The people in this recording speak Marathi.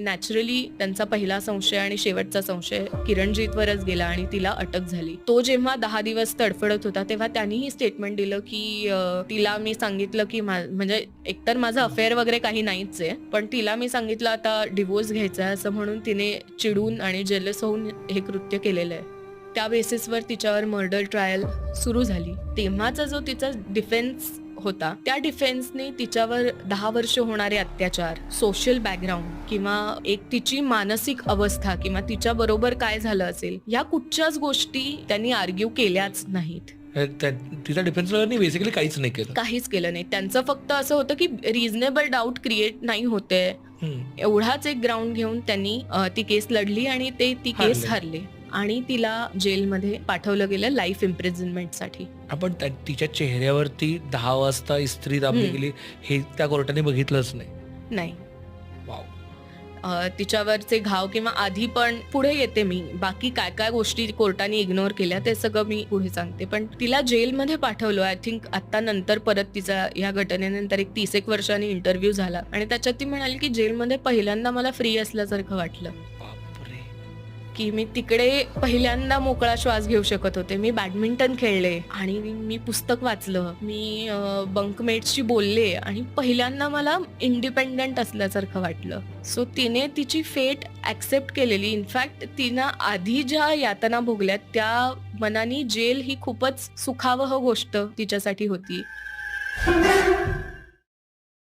नॅचरली त्यांचा पहिला संशय आणि शेवटचा संशय किरणजीतवरच गेला आणि तिला अटक झाली. तो जेव्हा दहा दिवस तडफडत होता तेव्हा त्यांनीही स्टेटमेंट दिलं की तिला मी सांगितलं की म्हणजे एकतर माझं अफेअर वगैरे काही नाहीच आहे पण तिला मी सांगितलं आता डिवोर्स घ्यायचा आहे असं म्हणून तिने चिडून आणि जेलस होऊन हे कृत्य केलेलं आहे. त्या बेसिसवर तिच्यावर मर्डर ट्रायल सुरू झाली. तेव्हाचा जो तिचा डिफेन्स होता. त्या डिफेन्सने तिच्यावर दहा वर्ष होणारे अत्याचार सोशल बॅकग्राऊंड किंवा एक तिची मानसिक अवस्था किंवा तिच्या बरोबर काय झालं असेल या कुठच्याच गोष्टी त्यांनी आर्ग्यू केल्याच नाहीत. तिचा डिफेन्स बेसिकली काहीच नाही केलं. काहीच केलं नाही. त्यांचं फक्त असं होतं की रिझनेबल डाऊट क्रिएट नाही होते. एवढाच एक ग्राउंड घेऊन त्यांनी ती केस लढली आणि ते ती केस हारले. आणि तिला जेलमध्ये पाठवलं गेलं लाईफ इम्प्रिझनमेंटसाठी. आपण त्या- तिच्या चेहऱ्यावरती दहा वाजता इस्त्री दाबली हम्म. गेली हे त्या कोर्टाने बघितलंच नाही. नाही. वाव अ, तिच्यावरचे घाव किंवा आधी पण पुढे येते मी. बाकी काय काय गोष्टी कोर्टाने इग्नोर केल्या ते सगळं मी पुढे सांगते. पण तिला जेलमध्ये पाठवलं आय थिंक आता नंतर परत तिचा या घटनेनंतर एक तीस एक वर्षांनी इंटरव्ह्यू झाला. आणि त्याच्यात ती म्हणाली की जेलमध्ये पहिल्यांदा मला फ्री असल्यासारखं वाटलं. की मी तिकडे पहिल्यांदा मोकळा श्वास घेऊ शकत होते. मी बॅडमिंटन खेळले आणि मी पुस्तक वाचलं. मी बंकमेट्सशी बोलले आणि पहिल्यांदा मला इंडिपेंडंट असल्यासारखं वाटलं. सो तिने तिची फेट ऍक्सेप्ट केलेली. इनफॅक्ट तिनं आधी ज्या यातना भोगल्यात त्या मनाने जेल ही खूपच सुखावह गोष्ट तिच्यासाठी होती.